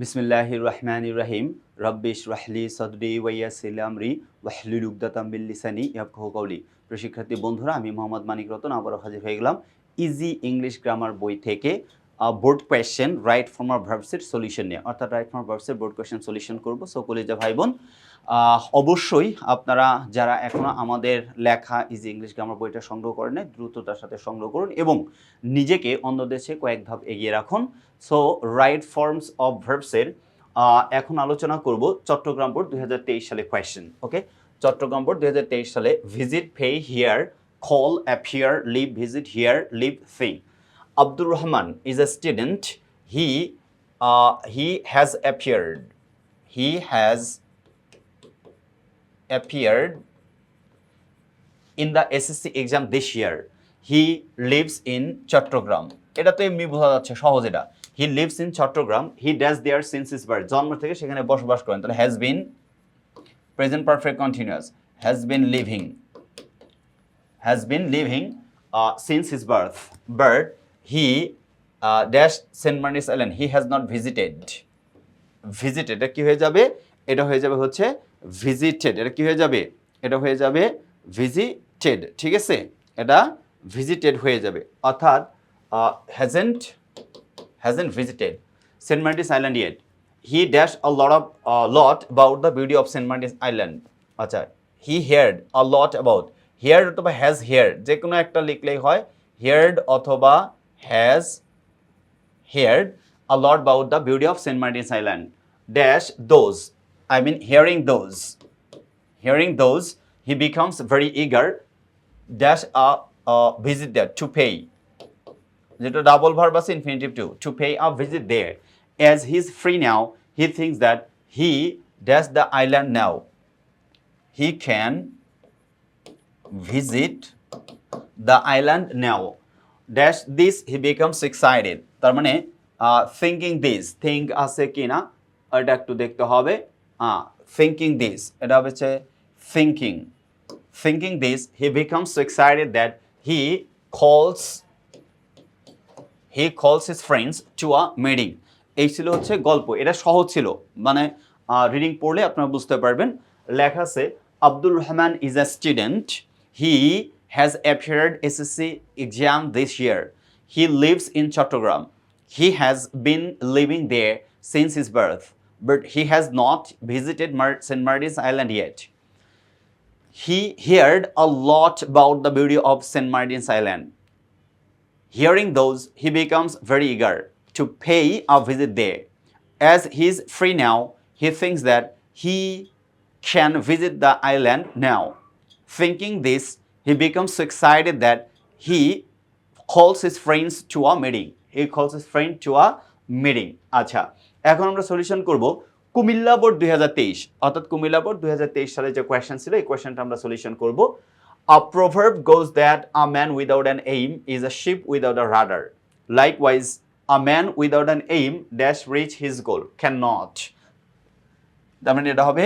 বিসমিল্লাহির রহমান রহিম রব্বিশ রাহলি সদরি ওয়াইয়াসিল আমরি ওয়াহলুল উকদাতাম বিল লিসানি ইয়াফকাহু কওলি প্রিয় শিক্ষার্থী, বন্ধুরা, আমি মোহাম্মদ মানিক রতন আবারও হাজির হয়ে গেলাম ইজি ইংলিশ গ্রামার বই থেকে। Board question right form of ভার্বসের solution নিয়ে। অর্থাৎ রাইট ফর্মার ভার্বসের বোর্ড কোয়েশ্চেন সলিউশন করব। সো কলেজে ভাই বোন অবশ্যই আপনারা যারা এখনও আমাদের লেখা ইজি ইংলিশ গ্রামার বইটা সংগ্রহ করেন দ্রুততার সাথে সংগ্রহ করুন এবং নিজেকে অন্য দেশে কয়েক ধাপ এগিয়ে রাখুন। সো রাইট ফর্মস অফ ভার্বসের এখন আলোচনা করব চট্টগ্রাম বোর্ড দু হাজার তেইশ সালে কোয়েশ্চেন ওকে চট্টগ্রাম বোর্ড দু হাজার তেইশ সালে visit pay here call appear leave visit here leave thing Abdur Rahman is a student he he has appeared he has appeared in the SSC exam this year. He lives in Chattogram. এটা তো এমনি বোঝা যাচ্ছে, সহজ এটা। He lives in Chittagong he dash there since his birth জন্ম থেকে সেখানে বসবাস করেন। তাহলে has been present perfect continuous has been living has been living since his birth but he dash Saint Martin's Island he has not visited visited এটা কি হয়ে যাবে? এটা হয়ে যাবে হচ্ছে ভিজিটেড এটা কি হয়ে যাবে? এটা হয়ে যাবে ভিজিটেড ঠিক আছে? এটা ভিজিটেড হয়ে যাবে। অর্থাৎ hasn't hasn't visited Saint Martin's island yet he dash a lot of lot about the beauty of Saint Martin's island আচ্ছা he heard a lot about heard অথবা হ্যাজ হেয়ার যে কোনো একটা লিখলেই হয় হেয়ার্ড অথবা has heard a lot about the beauty of St. Martin's Island. Dash those. I mean, hearing those. Hearing those, he becomes very eager. Dash a, a visit there to pay. যেটা double verb আছে infinitive to to pay a visit there as he is free now he thinks that he dash the island now he can visit the island dash this he becomes excited তার মানে thinking this think আছে কি না এটা একটু দেখতে হবে। হ্যাঁ থিঙ্কিং দিস এটা হচ্ছে thinking thinking this he becomes excited that he calls he calls his friends to a meeting এই ছিল হচ্ছে গল্প, এটা সহজ ছিল। মানে রিডিং পড়লে আপনারা বুঝতে পারবেন। লেখা আছে Abdul Rahman is a student he has appeared SSC exam this year. He lives in Chattogram. He has been living there since his birth, but he has not visited Mar St. Martin's Island yet. He heard a lot about the beauty of St. Martin's Island. Hearing those, he becomes very eager to pay a visit there. As he is free now, he thinks that he can visit the island now. Thinking this, he becomes so excited that he calls his friends to a meeting. He calls his friend to a meeting. আচ্ছা এখন আমরা solution করব Comilla board দুই অর্থাৎ Comilla board দুই সালে যে question ছিল এই কোয়েশ্চেনটা আমরা সলিউশন করব A proverb goes that a man without an aim is a ship without a rudder. Likewise, a man without an aim dash reach his goal cannot. তার মানে এটা হবে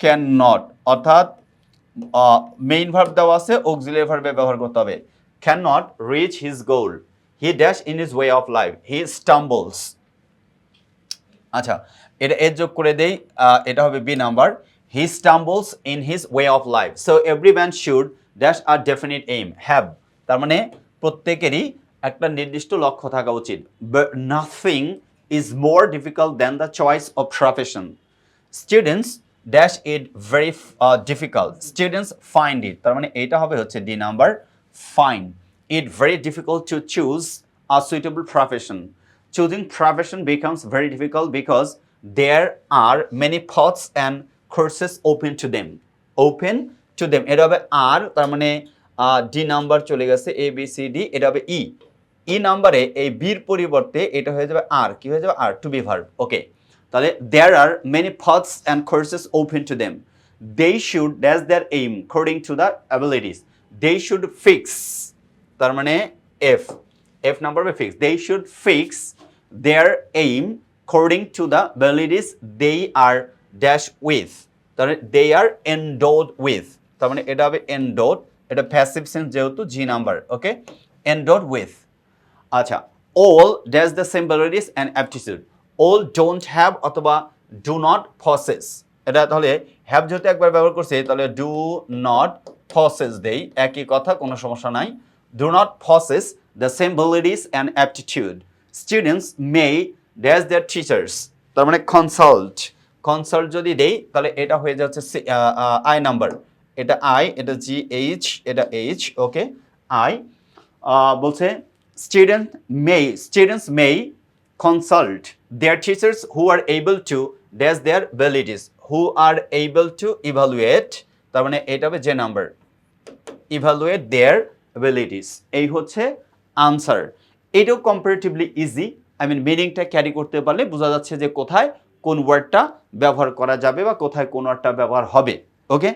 ক্যান নট অর্থাৎ মেইন ভার্ব দেওয়া আছে auxiliary ভার্বে ব্যবহার করতে হবে। Can not reach his goal he dash in his way of life he stumbles আচ্ছা এটা এর যোগ করে দেই এটা হবে B number he stumbles in his way of life so every man should dash a definite aim have তার মানে প্রত্যেকেরই একটা নির্দিষ্ট লক্ষ্য থাকা উচিত। Nothing is more difficult than the choice of profession students dash it very difficult students find it তার মানে এইটা হবে হচ্ছে D number find it very difficult to choose a suitable profession choosing profession becomes very difficult because there are many paths and courses open to them open to them. এটা হবে আর তার মানে D number চলে গেছে A B C D এটা হবে ই ই নাম্বারে এই বির পরিবর্তে এটা হয়ে যাবে আর কি হয়ে যাবে? Are to be verb okay তাহলে there are many paths and courses open to them they should dash their aim according to the abilities they should fix তার মানে এফ এফ নাম্বার হবে fix they should fix their aim according to the abilities they are dash with তার মানে দে আর এন্ডোড with তার মানে এটা হবে এন্ডোড এটা প্যাসিভ সেন্স যেহেতু G number okay endowed with আচ্ছা all dash the same abilities and aptitude all don't have অথবা ডু নট পসেস এটা তাহলে হ্যাভ যেহেতু একবার ব্যবহার করছে, তাহলে ডু নট পসেস দেই। একই কথা, কোনো সমস্যা নাই। Do not possess the same abilities and aptitude students may dash their teachers তার মানে কনসাল্ট কনসাল্ট যদি দেই, তাহলে এটা হয়ে যাচ্ছে আই নাম্বার এটা আই এটা জি এইচ এটা এইচ ওকে আই বলছে student may students may consult their teachers who are able to dash their abilities, who are able to evaluate, তার মানে এটা হবে যে নাম্বার ইভালুয়েট দেয়ার অ্যাবিলিটিস এই হচ্ছে আনসার এটাও কম্পারেটিভলি ইজি আই মিন মিনিংটা ক্যারি করতে পারলে বোঝা যাচ্ছে যে কোথায় কোন ওয়ার্ডটা ব্যবহার করা যাবে বা কোথায় কোন ওয়ার্ডটা ব্যবহার হবে ওকে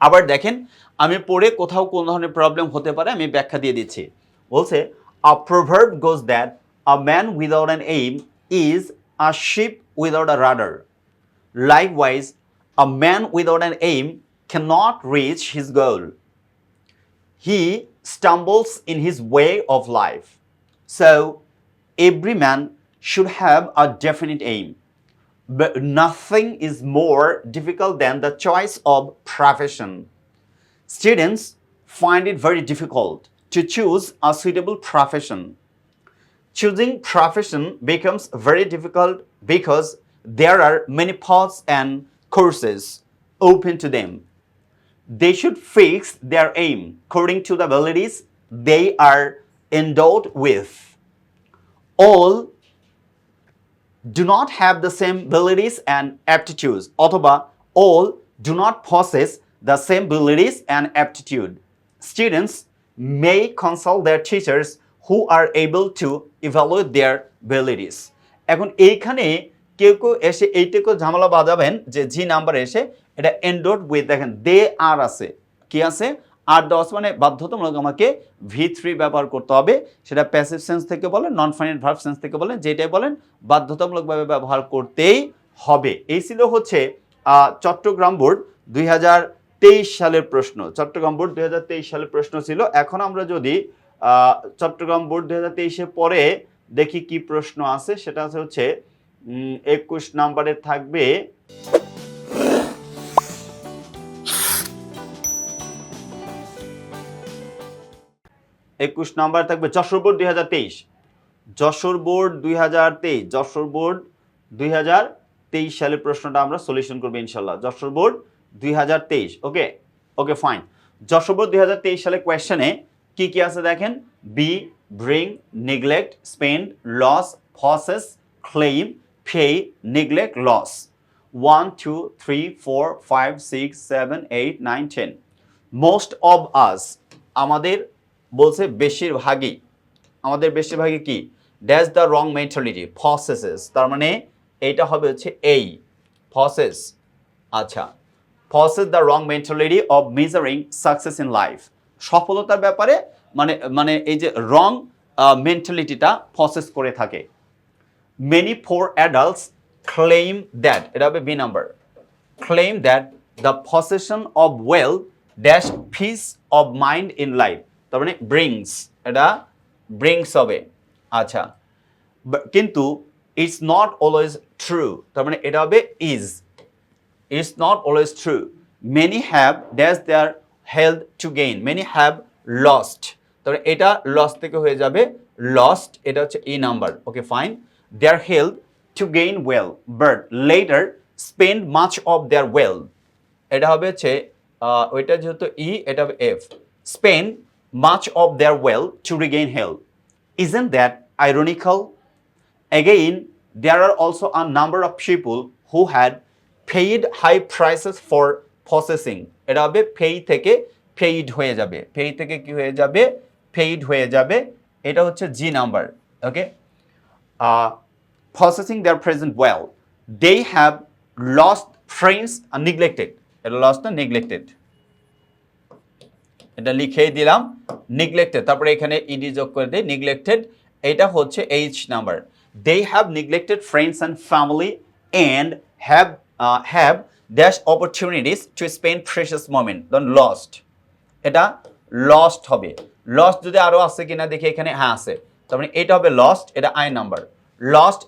আবার দেখেন, আমি পড়ে কোথাও কোন ধরনের প্রবলেম হতে পারে, আমি ব্যাখ্যা দিয়ে দিচ্ছি। বলছে a proverb goes that A man without an aim is a ship without a rudder. Likewise, a man without an aim cannot reach his goal. He stumbles in his way of life. So, every man should have a definite aim. But nothing is more difficult than the choice of profession. Students find it very difficult to choose a suitable profession Choosing profession becomes very difficult because there are many paths and courses open to them they should fix their aim according to the abilities they are endowed with. All do not have the same abilities and aptitudes, অথবা all do not possess the same abilities and aptitude. Students may consult their teachers who are able to evaluate their abilities এখন এইখানে কেউ কেউ এসে এইটুকু ঝামেলা বাজাবেন যে G number এসে এটা এন্ডোড উইথ দেখেন, দে, আর আছে। কি আছে? আর দশ মানে বাধ্যতামূলক আমাকে ভি থ্রি ব্যবহার করতে হবে। সেটা প্যাসিভ সেন্স থেকে বলেন নন ফাইনাল ভার্ভ সেন্স থেকে বলেন, যেটাই বলেন, বাধ্যতামূলকভাবে ব্যবহার করতেই হবে। এই ছিল হচ্ছে চট্টগ্রাম বোর্ড দুই হাজার তেইশ সালের প্রশ্ন। চট্টগ্রাম বোর্ড দুই হাজার তেইশ সালের প্রশ্ন ছিল। এখন আমরা যদি চট্টগ্রাম বোর্ড দু হাজার তেইশে পরে দেখি কি প্রশ্ন আছে। সেটা হচ্ছে একুশ নাম্বারে থাকবে, একুশ নাম্বার থাকবে যশোর বোর্ড দুই হাজার তেইশ। যশোর বোর্ড দুই হাজার তেইশ, যশোর বোর্ড দুই হাজার তেইশ সালের প্রশ্নটা আমরা সলিউশন করব ইনশাল্লাহ। যশোর বোর্ড দুই হাজার তেইশ, okay? Okay, fine. Jessore board দুই হাজার তেইশ সালে কোয়েশ্চেনে কি কি আছে দেখেন? B bring neglect spend lose possess claim pay neglect lose one two three four five six seven eight nine ten most of us আমাদের বলছে বেশিরভাগই, আমাদের বেশিরভাগই কি? Dash the wrong mentality possesses তার মানে এইটা হবে হচ্ছে এই প্রসেস আচ্ছা possesses the wrong mentality of measuring success in life সফলতার ব্যাপারে মানে মানে এই যে রং মেন্টালিটিটা প্রসেস করে থাকে। Many for adults claim that এটা হবে B number claim that the possession of wealth dash peace of mind in life তার মানে ব্রিংস এটা ব্রিংস হবে। আচ্ছা কিন্তু ইটস নট অলওয়েজ ট্রু তার মানে এটা হবে is it's not always true many have dash their health to gain many have lost তাহলে এটা লস থেকে হয়ে যাবে লস্ট এটা হচ্ছে E number okay fine their health to gain wealth but later spend much of their wealth এটা হবে হচ্ছে ওইটা যেহেতু ই এটা হবে F spend much of their wealth to regain health isn't that ironical Again, there are also a number of people who had paid high prices for possessing. এটা হবে Fei থেকে ফেইড হয়ে যাবে। ফেই থেকে কি হয়ে যাবে? ফেইড হয়ে যাবে। এটা হচ্ছে G number okay possessing their present wealth they have lost friends are neglected. এটা lost না neglected? এটা লিখেই দিলাম নেগলেক্টেড তারপরে এখানে ইডি যোগ করে দেয় নেগলেক্টেড এটা হচ্ছে H number they have neglected friends and family and have have dash opportunities to spend precious moment দন লস্ট এটা লস্ট হবে। লস্ট যদি আরও আছে কিনা দেখি এখানে হ্যাঁ আছে। তার মানে এটা হবে লস্ট এটা I number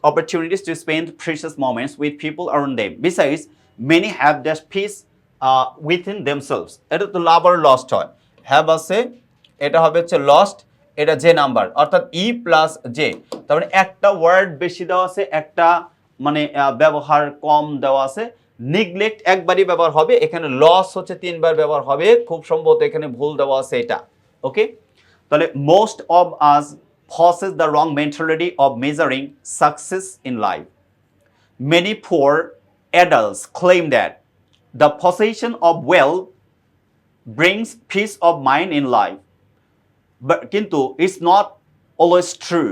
opportunities to spend precious moments with people around them. Besides, many have just peace uh, within themselves. এটা তো লাভ আর লস্ট হয়। হ্যাভ আছে এটা হবে হচ্ছে লস্ট এটা যে নাম্বার অর্থাৎ ই প্লাস জে তার মানে একটা ওয়ার্ড বেশি দেওয়া আছে একটা মানে ব্যবহার কম দেওয়া আছে। নিগলেক্ট একবারই ব্যবহার হবে, এখানে লস হচ্ছে তিনবার ব্যবহার হবে, খুব সম্ভবত এখানে ভুল দেওয়া আছে এটা ওকে তাহলে most of us possesses the wrong mentality of measuring success in life many for adults claim that the possession of wealth brings peace of mind in life কিন্তু it's not always true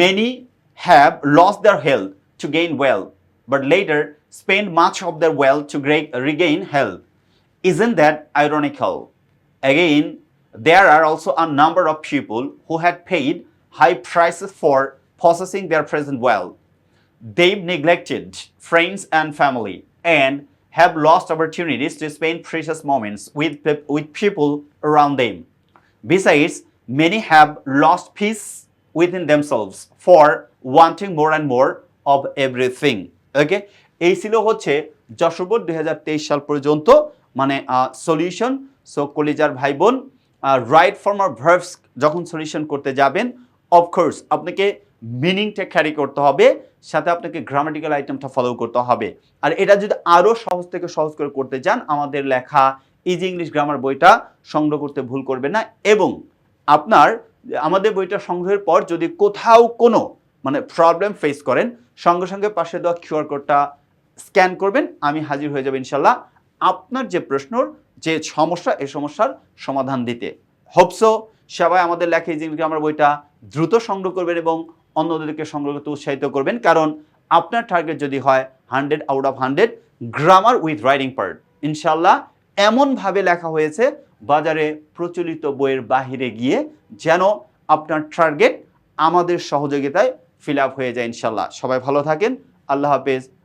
many have lose the health to gain wealth but later spend much of their wealth to gra- uh, regain health. Isn't that ironical? Again, there are also a number of people who had paid high prices for possessing their present wealth. They've neglected friends and family and have lost opportunities to spend precious moments with, with people around them. Besides, many have lost peace within themselves for wanting more and more of everything. Okay? এই ছিল হচ্ছে যশোবর দুই হাজার তেইশ সাল পর্যন্ত মানে solution so কলিজার ভাই বোন রাইট ফর্ম ফর্মার ভার্বস যখন সলিউশন করতে যাবেন অফকোর্স আপনাকে মিনিংটা ক্যারি করতে হবে, সাথে আপনাকে গ্রামাটিক্যাল আইটেমটা ফলো করতে হবে। আর এটা যদি আরও সহজ থেকে সহজ করে করতে চান, আমাদের লেখা ইজি ইংলিশ গ্রামার বইটা সংগ্রহ করতে ভুল করবেন না। এবং আপনার, আমাদের বইটা সংগ্রহের পর যদি কোথাও কোনো মানে প্রবলেম ফেস করেন, সঙ্গে সঙ্গে পাশে দেওয়া কিউআর কোডটা স্ক্যান করবেন, আমি হাজির হয়ে যাব ইনশাল্লাহ। আপনার যে প্রশ্নর, যে সমস্যা এই সমস্যার সমাধান দিতে। হোপসো সবাই আমাদের লেখা ইংলিশ গ্রামার বইটা দ্রুত সংগ্রহ করবেন এবং অন্যদেরকে সংগ্রহ করতে উৎসাহিত করবেন। কারণ আপনার টার্গেট যদি হয় hundred out of hundred grammar with writing part ইনশাল্লাহ এমনভাবে লেখা হয়েছে, বাজারে প্রচলিত বইয়ের বাহিরে গিয়ে যেন আপনার টার্গেট আমাদের সহযোগিতায় ফিল আপ হয়ে যায় ইনশাল্লাহ। সবাই ভালো থাকেন, আল্লাহ হাফেজ।